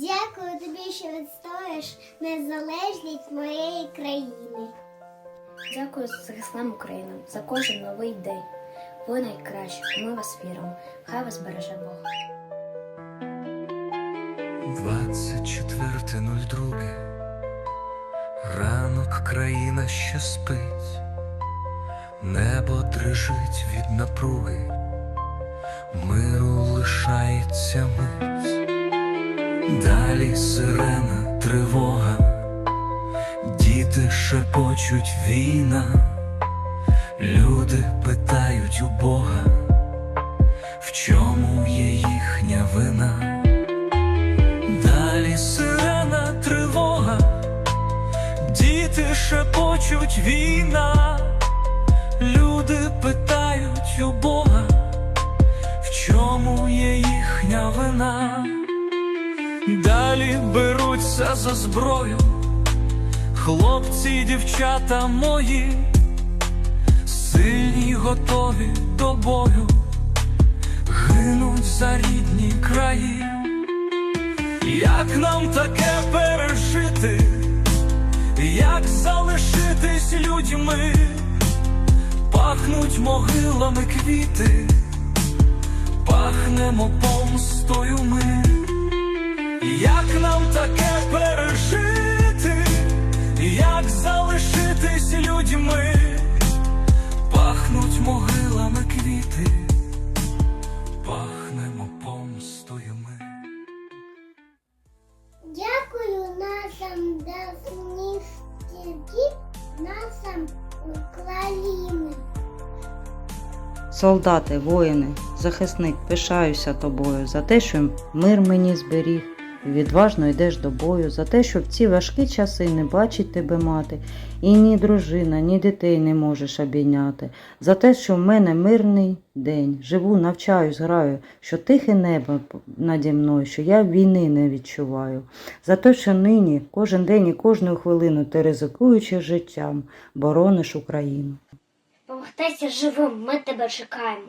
Дякую тобі, що відстоїш незалежність моєї країни. Дякую захисникам України за кожен новий день. Ви найкращі, ми вас віримо. Хай вас береже Бог. 24.02 Ранок країна ще спить, небо дрижить від напруги, миру лишається мить, далі сирена, тривога, діти шепочуть війна, люди питають у Бога, в чому є їхня вина. Далі сирена тривога, діти шепочуть війна, люди питають у Бога, в чому є їхня вина. Далі беруться за зброю, хлопці й дівчата мої, сильні готові до бою, гинуть за рідні краї. Як нам таке пережити, як залишитись людьми, пахнуть могилами квіти, пахнемо помстою ми, нашим досністів, насам Україні. Солдати, воїни, захисник, пишаюся тобою за те, що мир мені зберіг, відважно йдеш до бою, за те, що в ці важкі часи не бачить тебе мати, і ні дружина, ні дітей не можеш обійняти, за те, що в мене мирний день, живу, навчаюсь, граю, що тихе небо наді мною, що я війни не відчуваю, за те, що нині, кожен день і кожну хвилину ти ризикуючи життям, борониш Україну. Повертайся живим, ми тебе чекаємо.